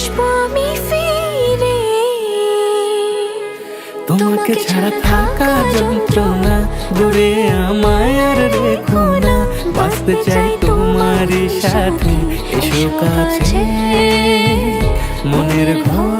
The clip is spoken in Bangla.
আসব আমি ফিরে। তোমাকে ছাড়া থাকা যন্ত্রণা দূরে আমায় আর রেখো না। বাঁচতে চাই তোমারই সাথে এসো কাছে। মনের ঘরে